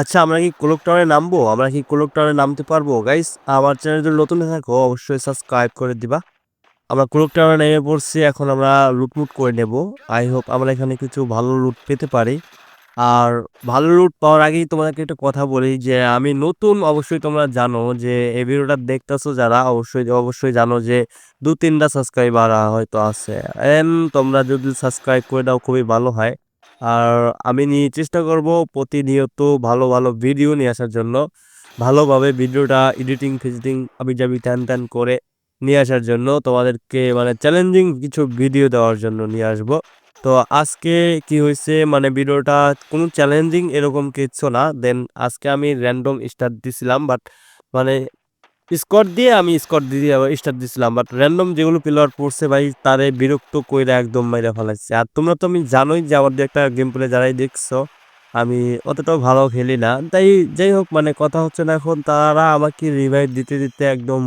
আচ্ছা আমরা কি ক্লক টাওয়ারে নামবো? আমরা কি ক্লক টাওয়ারে নামতে পারব? গাইস আমার চ্যানেল যদি নতুন থাকো, অবশ্যই সাবস্ক্রাইব করে দিবা। আমরা ক্লক টাওয়ারে নেমে পড়ছি, এখন আমরা লুটমুট করে নেব। আই হোপ আমরা এখানে কিছু ভালো লুট পেতে পারি। আর ভালো লুট পাওয়ার আগেই তোমাদেরকে একটা কথা বলি যে, আমি নতুন, অবশ্যই তোমরা জানো যে, এই ভিডিওটা দেখতেছো যারা, অবশ্যই অবশ্যই জানো যে দু তিনটা সাবস্ক্রাইবার হয়তো আছে। এন তোমরা যদি সাবস্ক্রাইব করে দাও, খুবই ভালো হয়। আর আমি নিয়ে চেষ্টা করব প্রতিনিয়ত ভালো ভালো ভিডিও নিয়ে আসার জন্য। ভালোভাবে ভিডিওটা এডিটিং ফিজিটিং আমি যাবি ট্যান ট্যান করে নিয়ে আসার জন্য তোমাদেরকে মানে চ্যালেঞ্জিং কিছু ভিডিও দেওয়ার জন্য নিয়ে আসব। তো আজকে কি হয়েছে? মানে ভিডিওটা কোনো চ্যালেঞ্জিং এরকম কিছু না। দেন আজকে আমি র্যান্ডম স্টার্ট দিছিলাম বাট মানে স্কট দিয়ে আমি স্কট দিয়ে স্টার্ট দিছিলাম বাট র্যান্ডম যেগুলো প্লেয়ার পড়ছে ভাই, তারে বিরক্ত কইরা একদম মাইরা ফেলাইছে। আর তোমরা তো আমি জানোই যে আমার একটা গেম প্লে যারাই দেখছ, আমি অতটাও ভালো খেলি না। তাই যাই হোক মানে কথা হচ্ছে না এখন, তারা আমাকে রিভাইভ দিতে দিতে একদম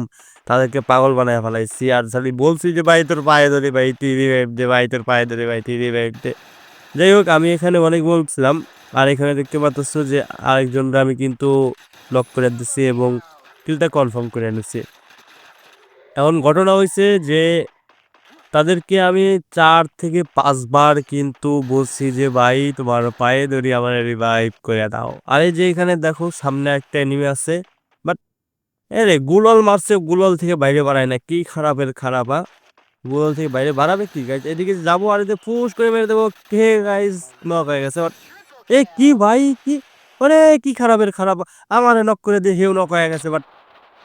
তাদেরকে পাগল বানায় ফেলাইছি। আর খালি বলছি যে, ভাই, তোর পায়ে ধরে, ভাই, তুই রিভাইভ দে, ভাই, তোর পায়ে ধরে, ভাই, তুই রিভাইভ দে। যাই হোক, আমি এখানে অনেক বলছিলাম, আর এখানে দেখতে পাচ্ছ যে আরেকজনরা আমি কিন্তু লক করে দিচ্ছি এবং কিলটা কনফার্ম করে এনেছি। এখন ঘটনা হয়েছে যে তাদেরকে আমি চার থেকে পাঁচবার কিন্তু বলছি যে, ভাই, তোমার পায়ে ধরি আমার রিভাইভ করে দাও। আরে যে এখানে দেখো, সামনে একটা এনিমি আছে বাট এরে গুলল মারছে, গুলল থেকে বাইরে বাড়ায় না। কি খারাপের খারাপা গুগল থেকে বাইরে বাড়াবে কি গাইজ এদিকে যাব আর এদিকে ফুস করে মেরে দেবো। কে গাইজ নক হয়ে গেছে বাট এ কি, ভাই? কি? মানে কি খারাপের খারাপ, আমার নক করে দিয়ে হেউ নক হয়ে গেছে বাট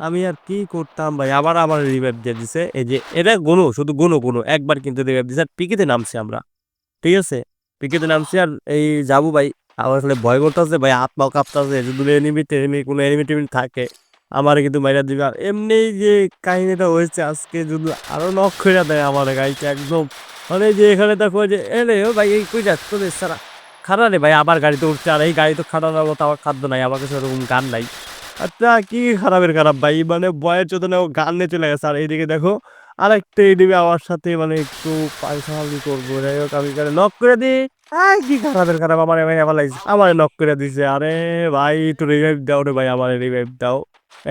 আমি আর কি করতাম ভাই? আবার আমার রিভাইভ দিয়ে দিছে। এই যে, এটা গুনো, শুধু গুনো গুনো। একবার কিন্তু রিভাইভ দিছে। আর পিকেতে নামছি আমরা। ঠিক আছে? পিকেতে নামছি আর এই যাব ভাই। আমার আসলে ভয় করতেছে ভাই হাত পাও কাঁপতেছে যদি এনিমি টেনিমি কোনো এনিমি টেনিমি থাকে, আমার কিন্তু মাইরা দিবে। আর এমনি যে কাহিনীটা হয়েছে আজকে, যদি আরও করে দেয় আমার গাড়িটা একদম মানে যে এখানে দেখো যে, এলে ভাই, এই কই যাচ্ছ সারা? খারাপ রে ভাই আবার গাড়িতে উঠছে। আর এই গাড়ি তো খাটানোর মতো আমার খাদ্য নাই, আমার কাছে ওরকম গান নাই। আচ্ছা কি খারাপের খারাপ ভাই? মানে বয়ের চোদনে ও গান চলে গেছে। আর এইদিকে দেখো, আরেকটা এদিকে আমার সাথে মানে একটু পায়সালি করব। যাই হোক, আমি নক করে দিই। আই কি খারাপের খারাপ? আমার ভাই, আমার লাগছে আমার নক করে দিছে। আরে ভাই, একটু রিভাইভ দাও রে ভাই, আমার রিভাইভ দাও।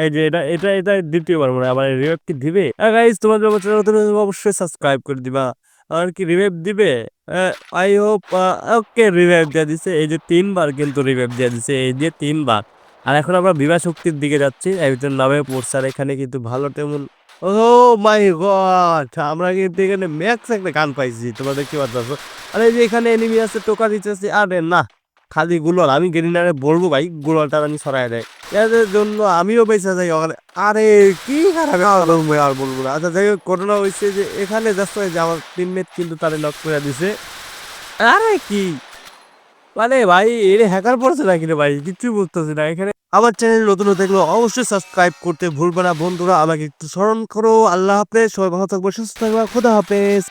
এই যে এটা এটা এটা দ্বিতীয়বার মনে হয়। আমার রিভাইভ কি দিবে? গাইজ তোমাদের নতুন অবশ্যই সাবস্ক্রাইব করে দিবা। আর কি রিভাইভ দিবে? আই হোপ ওকে রিভাইভ দিয়ে দিছে। এই যে তিনবার কিন্তু রিভাইভ দিয়ে দিছে। এই যে তিনবার। আর এখন আমরা বিবাহ শক্তির দিকে যাচ্ছি। একজন নামে পড়ছে এখানে কিন্তু ভালো তেমন ও মাই গড আমরা কিন্তু এখানে ম্যাক্স একটা গান পাইছি, তোমরা দেখতে পাচ্ছ। আরে যে এখানে এনিমি আছে, টোকা দিতেছে। আরে না, খালি গুলোর, আমি গেরিনারে বলব ভাই গুলোরটা আমি সরাই দেয়। এদের জন্য আমিও বেঁচে যাই ওখানে। আরে কি খারাপ আর বলব না। আচ্ছা যাই হোক, ঘটনা হয়েছে যে এখানে যাচ্ছে যে আমার টিমমেট কিন্তু তারে লক করে দিছে। আরে কি? মানে ভাই, এর হ্যাকার পড়ছে নাকি রে ভাই? কিচ্ছু বুঝতেছি না। এখানে আমার চ্যানেল নতুন দেখল গেলে অবশ্যই সাবস্ক্রাইব করতে ভুলবে না। বন্ধুরা, আমাকে একটু স্মরণ করো। আল্লাহ হাফেজ। সবাই ভালো থাকব সুস্থ থাকব খোদা হাফেজ।